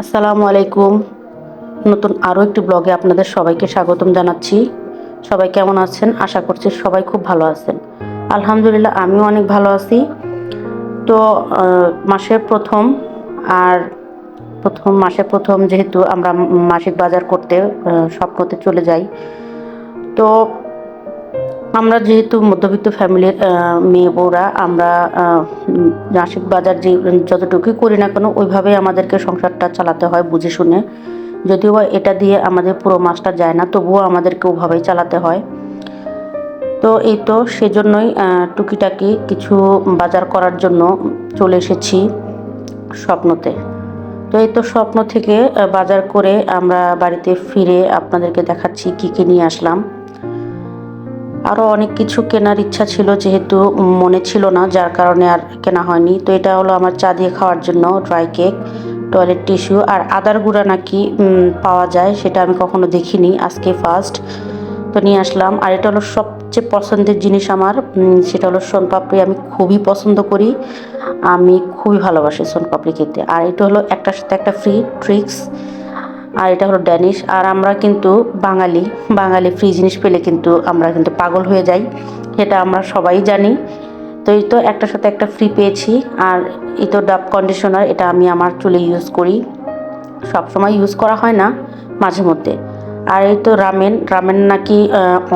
আসসালামু আলাইকুম। নতুন আরও একটি ব্লগে আপনাদের সবাইকে স্বাগতম জানাচ্ছি। সবাই কেমন আছেন? আশা করছি সবাই খুব ভালো আছেন। আলহামদুলিল্লাহ, আমিও অনেক ভালো আছি। তো মাসের প্রথম আর প্রথম মাসে প্রথম যেহেতু আমরা মাসিক বাজার করতে স্বপ্নতে চলে যাই। তো আমরা যেহেতু মধ্যবিত্ত ফ্যামিলির মেয়ে বউরা, আমরা নাসিক বাজার যে, যতটুকুই করি না কেন ওইভাবেই আমাদেরকে সংসারটা চালাতে হয় বুঝে শুনে। যদিও এটা দিয়ে আমাদের পুরো মাসটা যায় না, তবুও আমাদেরকে ওভাবেই চালাতে হয়। তো এই তো সেজন্যই টুকিটাকি কিছু বাজার করার জন্য চলে এসেছি স্বপ্নতে। তো এই তো স্বপ্ন থেকে বাজার করে আমরা বাড়িতে ফিরে আপনাদেরকে দেখাচ্ছি কী কী নিয়ে আসলাম। আরও অনেক কিছু কেনার ইচ্ছা ছিল যেহেতু মনে ছিল না, যার কারণে আর কেনা হয়নি। তো এটা হলো আমার চা দিয়ে খাওয়ার জন্য ড্রাই কেক টয়লেট টিস্যু আর আদার গুঁড়া নাকি পাওয়া যায়, সেটা আমি কখনো দেখিনি আজকে ফার্স্ট তো নিয়ে আসলাম। আর এটা হলো সবচেয়ে পছন্দের জিনিস আমার সেটা হলো সোনপাপড়ি। আমি খুবই পছন্দ করি। আমি খুবই ভালোবাসি সোনপাপড়ি খেতে। আর এটা হলো একটার সাথে একটা ফ্রি ট্রিক্স আর এটা হলো ড্যানিশ। আর আমরা কিন্তু বাঙালি বাঙালি ফ্রি জিনিস পেলে কিন্তু আমরা কিন্তু পাগল হয়ে যাই। সেটা আমরা সবাই জানি। তো এই তো একটার সাথে একটা ফ্রি পেয়েছি। আর এই তো ডাব কন্ডিশনার এটা আমি আমার চুলে ইউজ করি। সব সময় ইউজ করা হয় না মাঝে মধ্যে। আর এই তো রামেন রামেন নাকি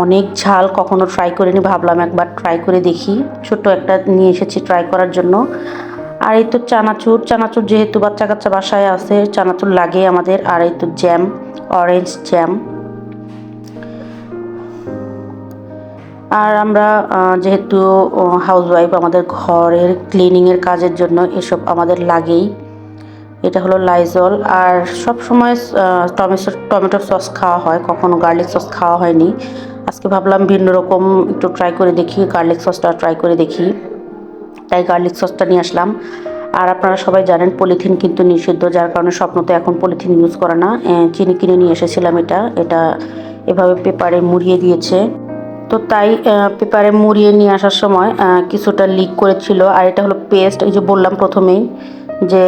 অনেক ঝাল কখনো ট্রাই করিনি। ভাবলাম একবার ট্রাই করে দেখি। ছোট্ট একটা নিয়ে এসেছি ট্রাই করার জন্য। আর এই তো চানাচুর চানাচুর যেহেতু বাচ্চা কাচ্চা বাসায় আছে, চানাচুর লাগে আমাদের। আর এই তো জ্যাম অরেঞ্জ জ্যাম। আর আমরা যেহেতু হাউসওয়াইফ আমাদের ঘরের ক্লিনিংয়ের কাজের জন্য এসব আমাদের লাগেই। এটা হলো লাইজল আর সব সময় টমেটো টমেটো সস খাওয়া হয়। কখনো গার্লিক সস খাওয়া হয়নি। আজকে ভাবলাম ভিন্ন রকম একটু ট্রাই করে দেখি গার্লিক সসটা ট্রাই করে দেখি। তাই গার্লিক সসটা নিয়ে আসলাম। আর আপনারা সবাই জানেন পলিথিন কিন্তু নিষিদ্ধ, যার কারণে স্বপ্ন তো এখন পলিথিন ইউজ করে না। চিনি কিনে নিয়ে এসেছিলাম এটা। এটা এভাবে পেপারে মুড়িয়ে দিয়েছে। তো তাই পেপারে মুড়িয়ে নিয়ে আসার সময় কিছুটা লিক করেছিল। আর এটা হলো পেস্ট এই যে বললাম প্রথমেই, যে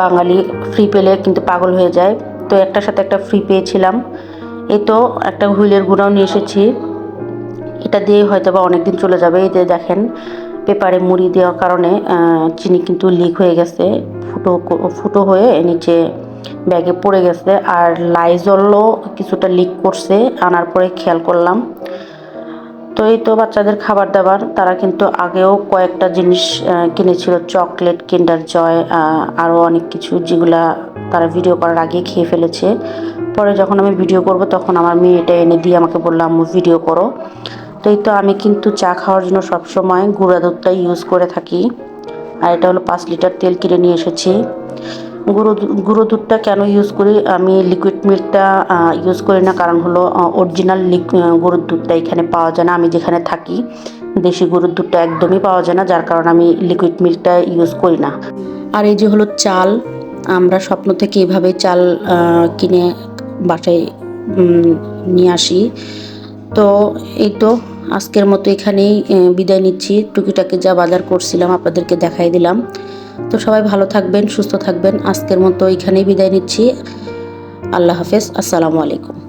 বাঙালি ফ্রি পেলে কিন্তু পাগল হয়ে যায়। তো একটার সাথে একটা ফ্রি পেয়েছিলাম। এই তো একটা হুইলের গুঁড়াও নিয়ে এসেছি। এটা দিয়ে হয়তো বা অনেকদিন চলে যাবে, এই দেখেন। পেপারে মুড়ি দেওয়ার কারণে চিনি কিন্তু লিক হয়ে গেছে, ফুটো ফুটো হয়ে নিচে ব্যাগে পড়ে গেছে। আর লাইজলও কিছুটা লিক করছে, আনার পরে খেয়াল করলাম। তো এই তো বাচ্চাদের খাবার দাবার, তারা কিন্তু আগেও কয়েকটা জিনিস কিনেছিল, চকলেট, কিন্ডার জয় আরও অনেক কিছু যেগুলা তারা ভিডিও করার আগে খেয়ে ফেলেছে। পরে যখন আমি ভিডিও করব, তখন আমার মেয়েটা এনে দিয়ে আমাকে বললাম ভিডিও করো। তো এই তো আমি কিন্তু চা খাওয়ার জন্য সবসময় গুঁড়া দুধটাই ইউজ করে থাকি। আর এটা হলো পাঁচ লিটার তেল কিনে নিয়ে এসেছি। গুঁড়ো গুঁড়ো দুধটা কেন ইউজ করি? আমি লিকুইড মিল্কটা ইউজ করি না। কারণ হলো অরিজিনাল গরুর দুধটা এখানে পাওয়া যায় না। আমি যেখানে থাকি, দেশি গরুর দুধটা একদমই পাওয়া যায় না। যার কারণে আমি লিকুইড মিল্কটা ইউজ করি না। আর এই যে হলো চাল, আমরা স্বপ্ন থেকে এভাবে চাল কিনে বাসায় নিয়ে আসি। তো এই তো আজকের মতো এখানেই বিদায় নিচ্ছি। টুকিটাকি যা বাজার করছিলাম আপনাদেরকে দেখাই দিলাম। তো সবাই ভালো থাকবেন, সুস্থ থাকবেন। আজকের মতো এখানেই বিদায় নিচ্ছি। আল্লাহ হাফেজ। আসসালামু আলাইকুম।